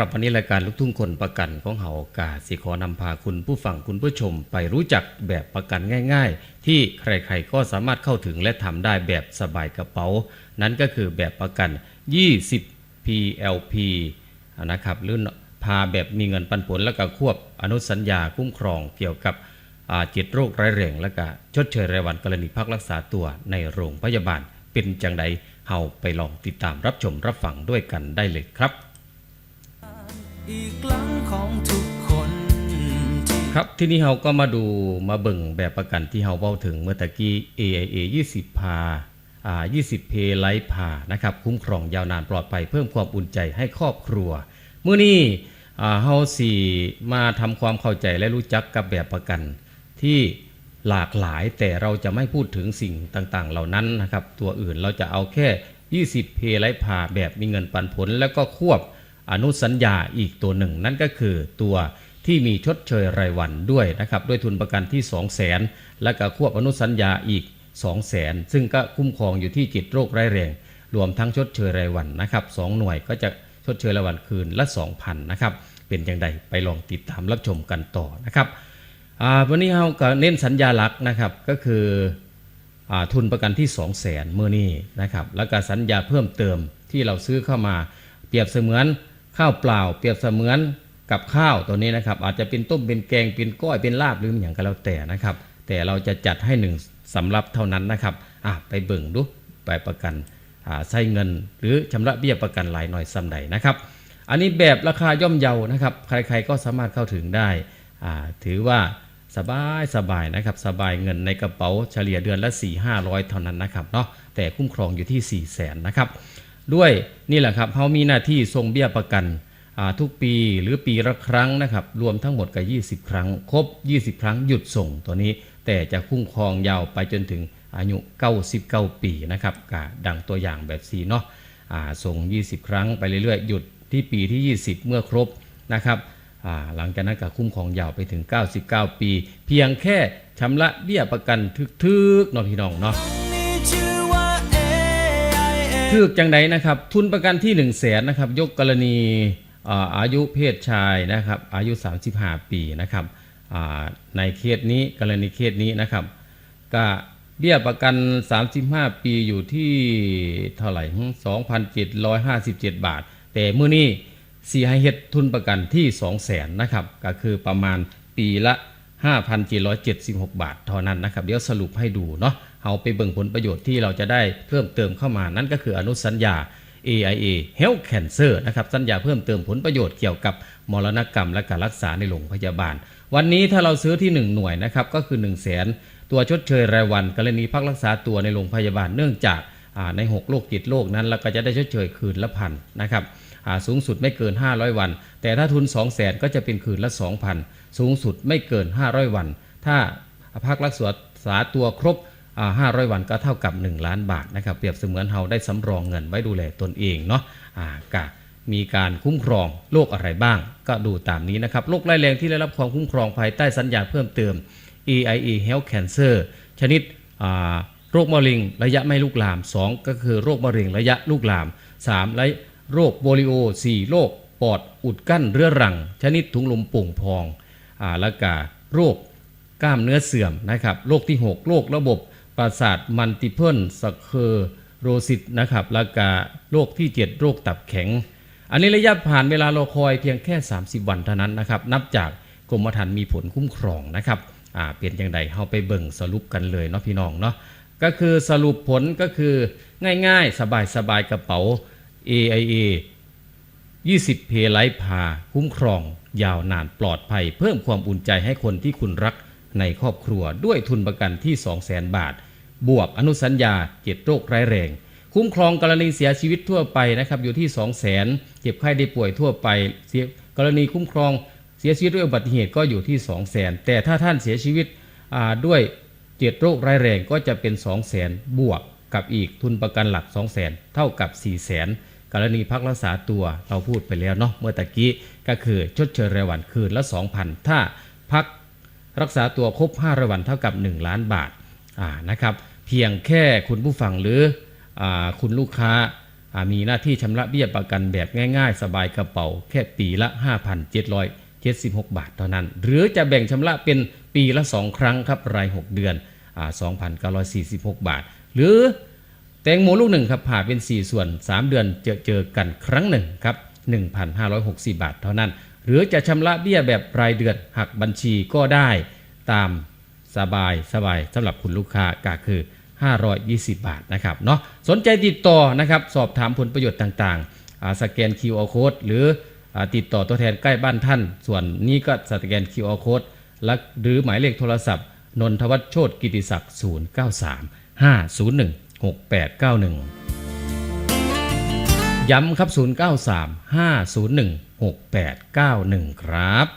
ครับวันนี้รายการลูกทุ่งคนประกันของเฮากาสิขอนำพาคุณผู้ฟังคุณผู้ชม ไปรู้จักแบบประกันง่าย ๆ ที่ใครๆก็สามารถเข้าถึงและทำได้แบบสบายกระเป๋า นั่นก็คือแบบประกัน 20 PLP นะครับหรือพาแบบมีเงินปันผลและก็ควบอนุสัญญาคุ้มครองเกี่ยวกับจิตโรคร้ายแรงและก็ชดเชยรายวันกรณีพักรักษาตัวในโรงพยาบาลเป็นจังใดเฮาไปลองติดตามรับชมรับฟังด้วยกันได้เลยครับ ครั้งของทุกคนครับที่นี่เราก็มาดูมาเบิ่งแบบประกันที่เราเว้าถึงเมื่อตะกี้ AIA 20 พาอ่า20 เพไลท์พานะครับคุ้มครองยาวนานปลอดภัยเพิ่มความอุ่นใจให้ครอบครัวเมื่อนี้อ่าเฮาสิมาทำความเข้าใจและรู้จักกับแบบประกันที่หลากหลายแต่เราจะไม่พูดถึงสิ่งต่างๆ เหล่านั้นนะครับ ตัวอื่นเราจะเอาแค่ 20 เพไลท์พาแบบมีเงินปันผล แล้วก็ควบ อนุสัญญาอีกตัวหนึ่ง นั่นก็คือตัวที่มีชดเชยรายวันด้วยนะครับด้วยทุนประกันที่ 2 0 0 0 0 0และก็ควบอนุสัญญาอีก 2 0 0 0 0 0ซึ่งก็คุ้มครองอยู่ที่จิตโรคร้ายแรงรวมทั้งชดเชยรายวันนะครับสองหน่วยก็จะชดเชยรายวันคืนละ 2,000นะครับเป็นอย่างไรไปลองติดตามรับชมกันต่อนะครับวันนี้เราก็เน้นสัญญาหลักนะครับก็คืออทุนประกันที่ 2 0 0แสนเมื่อนี้นะครับแล้วก็สัญญาเพิ่มเติมที่เราซื้อเข้ามาเปรียบเสมือน ข้าวเปล่าเปรียบเสมือนกับข้าวตัวนี้นะครับ อาจจะเป็นต้มเป็นแกงเป็นก้อยเป็นลาบหรืออย่างก็แล้วแต่นะครับ แต่เราจะจัดให้หนึ่งสำรับเท่านั้นนะครับอะไปเบิ่งดูไปประกันใช้เงิน หรือชำระเบี้ยประกันหลายหน่อยสำใดนะครับ อันนี้แบบราคาย่อมเยานะครับ ใครๆก็สามารถเข้าถึงได้อ่าถือว่าสบายสบายนะครับ สบายเงินในกระเป๋าเฉลี่ยเดือนละ 4 5 0 0 เท่านั้นนะครับเนาะแต่คุ้มครองอยู่ที่ 4 0 0แสนนะครับ ด้วยนี่แหละครับเขามีหน้าที่ส่งเบี้ยประกันทุกปีหรือปีละครั้งนะครับ รวมทั้งหมดก็20 ครั้ง ครบ 20 ครั้งหยุดส่งตัวนี้ แต่จะคุ้มครองยาวไปจนถึงอายุ 99 ปีนะครับกดังตัวอย่างแบบสีเนาะอ่าส่ง 20 ครั้งไปเรื่อยๆ หยุดที่ปีที่ 20 เมื่อครบนะครับหลังจากนั้นก็คุ้มครองยาวไปถึง 99 ปี เพียงแค่ชำระเบี้ยประกันทึกๆเนาะพี่น้องเนาะ คือจังใดนะครับ ทุนประกันที่1นึ่งแสนนะครับ ยกกรณีอายุเพศชายนะครับ อายุ 35 ปีนะครับในเคสนี้กรณีเคสนี้นะครับ ก็เบี้ยประกัน 35 ปีอยู่ที่เท่าไหร่หึ2,757 บาท แต่มื้อนี้สีให้เฮ็ดทุนประกันที่ 2 0 0แสนนะครับ ก็คือประมาณปีละ 5,776 บาทเท่านั้นนะครับ เดี๋ยวสรุปให้ดูเนาะ เอาไปเบิ่งผลประโยชน์ที่เราจะได้เพิ่มเติมเข้ามา นั่นก็คืออนุสัญญา AIA Health Cancer นะครับสัญญาเพิ่มเติมผลประโยชน์เกี่ยวกับมรณกรรมและการรักษาในโรงพยาบาล วันนี้ถ้าเราซื้อที่ 1 หน่วยนะครับก็คือ 1 0 0 0 0แสนตัวชดเชยรายวันกรณีพักรักษาตัวในโรงพยาบาลเนื่องจากาใน 6 โรคจิตโรคนั้นเราก็จะได้ชดเชยคืนละพันนะครับสูงสุดไม่เกิน 500 วัน แต่ถ้าทุน 2 0 0แสนก็จะเป็นคืนละ 2,000 สูงสุดไม่เกิน 500 วัน ถ้าพักรักษาตัวครบ อ่า500วันก็เท่ากับ 1 ล้านบาทนะครับเปรียบเสมือนเราได้สำรองเงินไว้ดูแลตนเองเนาะอ่ากะมีการคุ้มครองโรคอะไรบ้าง ก็ดูตามนี้นะครับโรคร้ายแรงที่ได้รับความคุ้มครองภายใต้สัญญาเพิ่มเติม EIE Health Cancer ชนิดโรคมะเร็งระยะไม่ลุกลาม 2 ก็คือโรคมะเร็งระยะลุกลาม 3 และโรคโบลิโอ 4 โรคปอดอุดกั้นเรื้อรัง ชนิดถุงลมป่งพองอแล้วก็โรคกล้ามเนื้อเสื่อมนะครับโรคที่ 6 โรคระบบ ประสาทมัลติเพิลสเคอร์โรซิสนะครับแล้วก็โรคที่ 7 โรคตับแข็ง อันนี้ระยะผ่านเวลารอคอยเพียงแค่ 30 วันเท่านั้นนะครับ นับจากกรมธรรม์มีผลคุ้มครองนะครับอ่าเปลี่ยนอย่างใดเฮาไปเบิ่งสรุปกันเลยเนาะพี่น้องเนาะก็คือสรุปผลก็คือง่ายๆ สบายๆ กระเป๋า AIA 20 เพไลท์พา คุ้มครอง ยาวนานปลอดภัย เพิ่มความอุ่นใจให้คนที่คุณรักในครอบครัวด้วยทุนประกันที่ 200,000 บาท บวกอนุสัญญาเจ็ดโรคร้ายแรง คุ้มครองกรณีเสียชีวิตทั่วไปนะครับอยู่ที่ 2 0 0 0 0 0เจ็บไข้ได้ป่วยทั่วไปเสียกรณีคุ้มครองเสียชีวิตด้วยอุบัติเหตุก็อยู่ที่ 2 0 0 0 0 0แต่ถ้าท่านเสียชีวิตด้วยเจ็ดโรคร้ายแรงก็จะเป็น 2 0 0 0 0 0 บวกกับอีกทุนประกันหลัก 2 0 0 0 0 0 เท่ากับ 4 0 0 0 0 0กรณีพักรักษาตัวเราพูดไปแล้วเนาะเมื่อตะกี้ก็คือชดเชยรายวันคืนละ 2,000 ถ้าพักรักษาตัวครบ5รายวันเท่ากับ 1 ล้านบาท นะครับ เพียงแค่คุณผู้ฟังหรืออคุณลูกค้าอ่ามีหน้าที่ชำระเบี้ยประกันแบบง่าย ๆ สบายกระเป๋า แค่ปีละ 5,776 บาทเท่านั้น หรือจะแบ่งชำระเป็นปีละ 2 ครั้งครับราย 6 เดือนอ่า2,946 บาท หรือแตงโมลูกหนึ่งครับผ่าเป็น 4 ส่วน 3 เดือนเจอเจอกันครั้งหนึ่งครับ 1,560 บาทเท่านั้น หรือจะชำระเบี้ยแบบรายเดือนหักบัญชีก็ได้ตาม สบายสบายสำหรับคุณลูกค้าก็คือ 520 บาทนะครับเนาะสนใจติดต่อนะครับสอบถามผลประโยชน์ต่างๆ สแกน QR code หรืออติดต่อตัวแทนใกล้บ้านท่าน ส่วนนี้ก็สแกน QR code และหรือหมายเลขโทรศัพท์ นนทวัชโชตกิติศักดิ์ 093 501 6891 ย้ำครับ 093 501 6891 ครับ